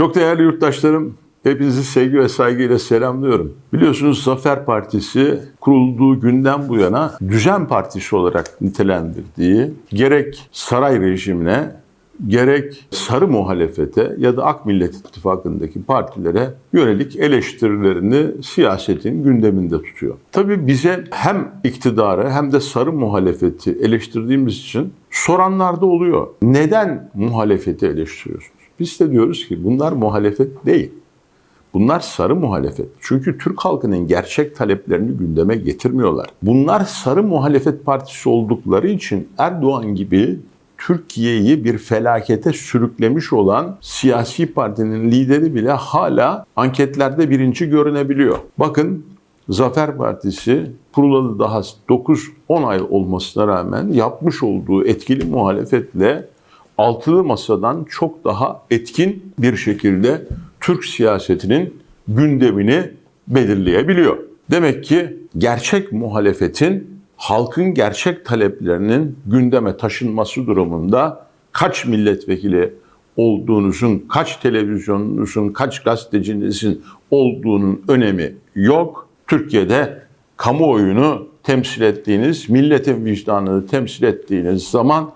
Çok değerli yurttaşlarım, hepinizi sevgi ve saygıyla selamlıyorum. Biliyorsunuz Zafer Partisi kurulduğu günden bu yana düzen partisi olarak nitelendirdiği gerek saray rejimine gerek sarı muhalefete ya da Ak Millet İttifakı'ndaki partilere yönelik eleştirilerini siyasetin gündeminde tutuyor. Tabii bize hem iktidarı hem de sarı muhalefeti eleştirdiğimiz için soranlar da oluyor. Neden muhalefeti eleştiriyorsunuz? Biz de diyoruz ki bunlar muhalefet değil. Bunlar sarı muhalefet. Çünkü Türk halkının gerçek taleplerini gündeme getirmiyorlar. Bunlar sarı muhalefet partisi oldukları için Erdoğan gibi Türkiye'yi bir felakete sürüklemiş olan siyasi partinin lideri bile hala anketlerde birinci görünebiliyor. Bakın Zafer Partisi kurulalı daha 9-10 ay olmasına rağmen yapmış olduğu etkili muhalefetle altılı masadan çok daha etkin bir şekilde Türk siyasetinin gündemini belirleyebiliyor. Demek ki gerçek muhalefetin halkın gerçek taleplerinin gündeme taşınması durumunda kaç milletvekili olduğunuzun, kaç televizyonunuzun, kaç gazetecinizin olduğunun önemi yok. Türkiye'de kamuoyunu temsil ettiğiniz, milletin vicdanını temsil ettiğiniz zaman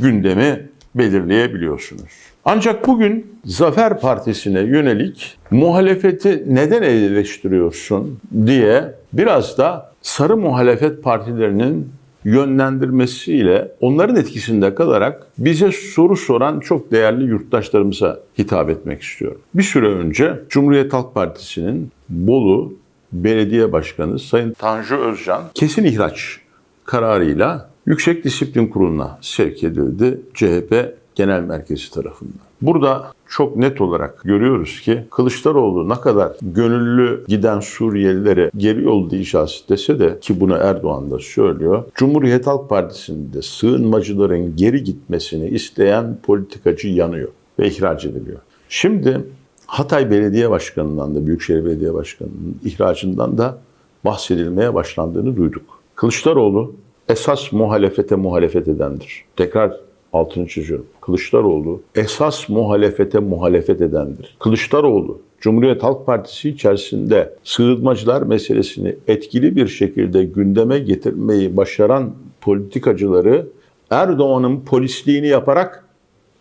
gündemi belirleyebiliyorsunuz. Ancak bugün Zafer Partisi'ne yönelik muhalefeti neden eleştiriyorsun diye biraz da sarı muhalefet partilerinin yönlendirmesiyle onların etkisinde kalarak bize soru soran çok değerli yurttaşlarımıza hitap etmek istiyorum. Bir süre önce Cumhuriyet Halk Partisi'nin Bolu Belediye Başkanı Sayın Tanju Özcan kesin ihraç kararıyla Yüksek Disiplin Kurulu'na sevk edildi CHP Genel Merkezi tarafından. Burada çok net olarak görüyoruz ki Kılıçdaroğlu ne kadar gönüllü giden Suriyelilere geri yol diyeceğiz dese de ki bunu Erdoğan da söylüyor. Cumhuriyet Halk Partisi'nde sığınmacıların geri gitmesini isteyen politikacı yanıyor ve ihraç ediliyor. Şimdi Hatay Belediye Başkanı'ndan da Büyükşehir Belediye Başkanı'nın ihracından da bahsedilmeye başlandığını duyduk. Kılıçdaroğlu esas muhalefete muhalefet edendir. Tekrar altını çiziyorum. Kılıçdaroğlu esas muhalefete muhalefet edendir. Kılıçdaroğlu Cumhuriyet Halk Partisi içerisinde sığınmacılar meselesini etkili bir şekilde gündeme getirmeyi başaran politikacıları Erdoğan'ın polisliğini yaparak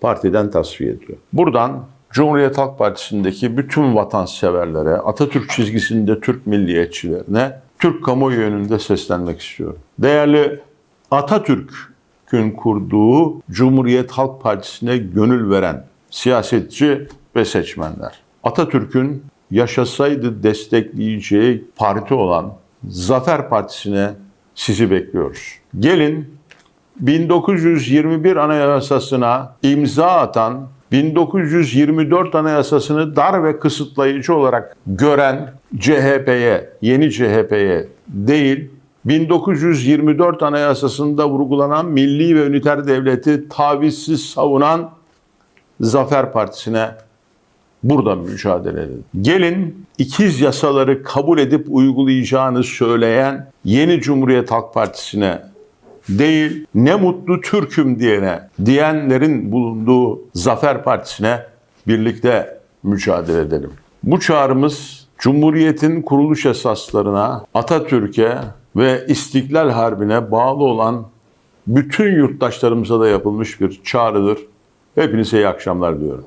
partiden tasfiye ediyor. Buradan Cumhuriyet Halk Partisi'ndeki bütün vatanseverlere, Atatürk çizgisinde Türk milliyetçilerine, Türk kamuoyu yönünde seslenmek istiyorum. Değerli Atatürk'ün kurduğu Cumhuriyet Halk Partisi'ne gönül veren siyasetçi ve seçmenler. Atatürk'ün yaşasaydı destekleyeceği parti olan Zafer Partisi'ne sizi bekliyoruz. Gelin 1921 Anayasası'na imza atan 1924 Anayasası'nı dar ve kısıtlayıcı olarak gören CHP'ye, yeni CHP'ye değil, 1924 Anayasası'nda vurgulanan milli ve üniter devleti tavizsiz savunan Zafer Partisi'ne burada mücadele edin. Gelin ikiz yasaları kabul edip uygulayacağını söyleyen yeni Cumhuriyet Halk Partisi'ne değil ne mutlu Türk'üm diyene diyenlerin bulunduğu Zafer Partisi'ne birlikte mücadele edelim. Bu çağrımız Cumhuriyet'in kuruluş esaslarına, Atatürk'e ve İstiklal Harbi'ne bağlı olan bütün yurttaşlarımıza da yapılmış bir çağrıdır. Hepinize iyi akşamlar diyorum.